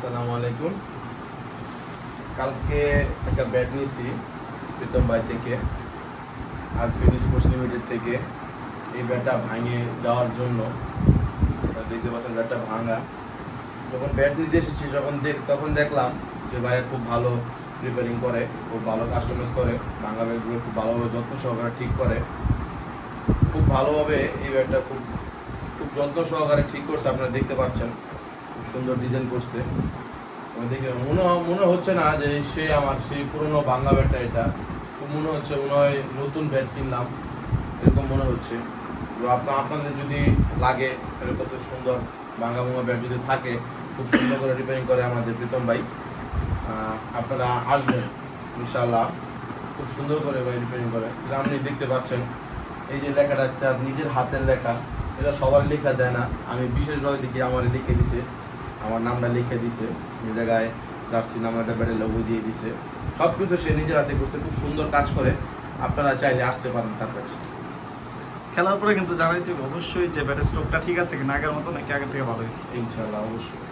আসসালামু আলাইকুম। কালকে একটা ব্যাট নিয়েছি প্রীতম ভাই থেকে আর ফিনিশ স্পোর্টস লিমিটেড থেকে। এই ব্যাটটা ভাঙে যাওয়ার জন্য। দেখতে পাচ্ছেন ব্যাটটা ভাঙা। যখন ব্যাট নিতে এসেছি যখন দেখ, তখন দেখলাম যে ভাইয়া খুব ভালো রিপেয়ারিং করে, খুব ভালো কাস্টমাইজ করে। ভাঙা ব্যাটগুলো খুব ভালোভাবে যত্ন সহকারে ঠিক করে। খুব ভালোভাবে এই ব্যাটটা খুব খুব যত্ন সহকারে ঠিক করছে, আপনারা দেখতে পাচ্ছেন। খুব সুন্দর ডিজাইন করছে। দেখে মনে মনে হচ্ছে না যে সে আমার সেই পুরনো বাংলা ব্যাটটা এটা। তো মনে হচ্ছে মনে হয় নতুন ব্যাট কিনলাম, এরকম মনে হচ্ছে। তো আপনার আপনাদের যদি লাগে এরকম তো সুন্দর বাংলা বাংলা ব্যাট যদি থাকে, খুব সুন্দর করে রিপেয়ারিং করে আমাদের প্রীতম ভাই। আপনারা আসবেন ইনশাল্লাহ খুব সুন্দর করে ভাই রিপেয়ারিং করে। এটা আপনি দেখতে পাচ্ছেন। এই যে লেখাটা, তার নিজের হাতের লেখা, এটা সবার লেখা দেয় না। আমি বিশেষভাবে দেখি আমার লিখে দিছে। আমার নামটা লিখে দিছে। এই জায়গায় জার্সি সিনেমাটা ব্যাটে লোগো দিয়ে দিছে। সব কিছু সে নিজের হাতে করতে খুব সুন্দর কাজ করে। আপনারা চাইলে আসতে পারেন তার কাছে। খেলার পরে কিন্তু জানাই দিবে অবশ্যই যে ব্যাটের স্ট্রোকটা ঠিক আছে কিনা আগের মতো নাকি আগের থেকে ভালো হয়েছে? ইনশাল্লাহ অবশ্যই।